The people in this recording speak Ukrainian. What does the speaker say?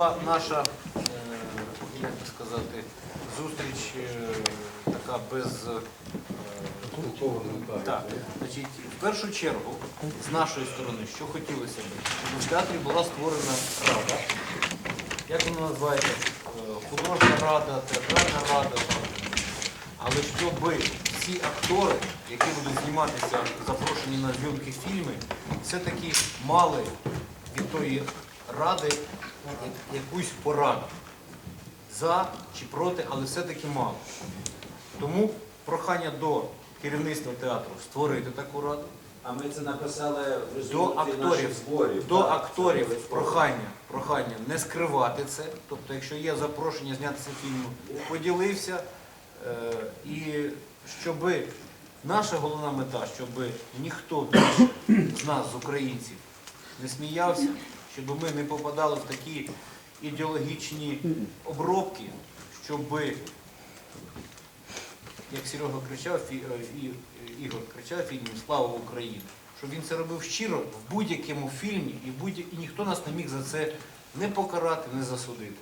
Наша, е, як би сказати, зустріч е, така без. е, Так, значить, в першу чергу, з нашої сторони, що хотілося б, щоб в театрі була створена рада. Як вона називається? Художня рада, театральна рада. Але щоб всі актори, які будуть зніматися, запрошені на зйомки фільми, все-таки мали від тої ради якусь пораду. За чи проти, але все-таки мало. Тому прохання до керівництва театру створити таку раду. А ми це написали в До акторів, зборів. до так. акторів прохання, прохання не скривати це. Тобто, якщо є запрошення знятися фільму, поділився. Е, і щоб наша головна мета, щоб ніхто більше з нас, з українців, не сміявся, щоб ми не попадали в такі ідеологічні обробки, щоб, як Серега кричав, е, Ігор кричав фільмі Слава Україні, щоб він це робив щиро в будь-якому фільмі, і, будь- і ніхто нас не міг за це не покарати, не засудити.